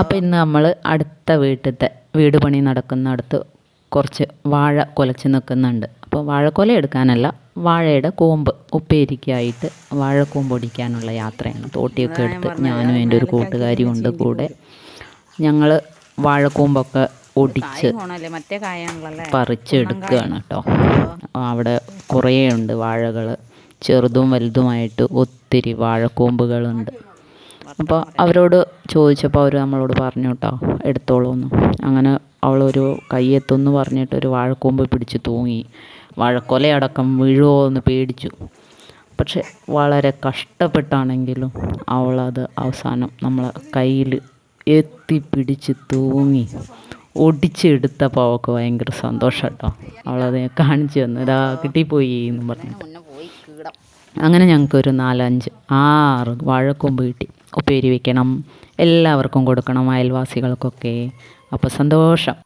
അപ്പോൾ ഇന്ന് നമ്മൾ അടുത്ത വീട്ടിലത്തെ വീട് പണി നടക്കുന്നിടത്ത് കുറച്ച് വാഴ കുലച്ച് നിൽക്കുന്നുണ്ട്. അപ്പോൾ വാഴക്കൊല എടുക്കാനല്ല വാഴയുടെ കൂമ്പ് ഉപ്പേരിക്കായിട്ട് വാഴക്കൂമ്പ് ഒടിക്കാനുള്ള യാത്രയാണ്. തോട്ടിയൊക്കെ എടുത്ത് ഞാനും എന്റെ ഒരു കൂട്ടുകാരിയും ഉണ്ട് കൂടെ. ഞങ്ങൾ വാഴക്കൂമ്പൊക്കെ ഒടിച്ച് പറിച്ചെടുക്കുകയാണ് കേട്ടോ. അവിടെ കുറേ ഉണ്ട് വാഴകൾ ചെറുതും വലുതുമായിട്ട് ഒത്തിരി വാഴക്കൂമ്പുകളുണ്ട്. അപ്പോൾ അവരോട് ചോദിച്ചപ്പോൾ അവർ നമ്മളോട് പറഞ്ഞു കേട്ടോ എടുത്തോളൂ എന്ന് അങ്ങനെ അവളൊരു കയ്യെത്തുമെന്ന് പറഞ്ഞിട്ട് ഒരു വാഴക്കൊമ്പ് പിടിച്ച് തൂങ്ങി. വാഴക്കൊലയടക്കം വീഴുമോ എന്ന് പേടിച്ചു. പക്ഷെ വളരെ കഷ്ടപ്പെട്ടാണെങ്കിലും അവളത് അവസാനം നമ്മളെ കയ്യിൽ എത്തിപ്പിടിച്ച് തൂങ്ങി. ഒടിച്ചെടുത്തപ്പോൾ അവൾക്ക് ഭയങ്കര സന്തോഷം കേട്ടോ അവളത് കാണിച്ചു തന്നു. ഇതാ കിട്ടിപ്പോയി എന്ന് പറഞ്ഞിട്ട്. അങ്ങനെ ഞങ്ങൾക്കൊരു നാലഞ്ച് ആറ് വാഴക്കൊമ്പ് കിട്ടി. ഉപ്പേരി എല്ലാവർക്കും കൊടുക്കണം അയൽവാസികൾക്കൊക്കെ. അപ്പോൾ സന്തോഷം.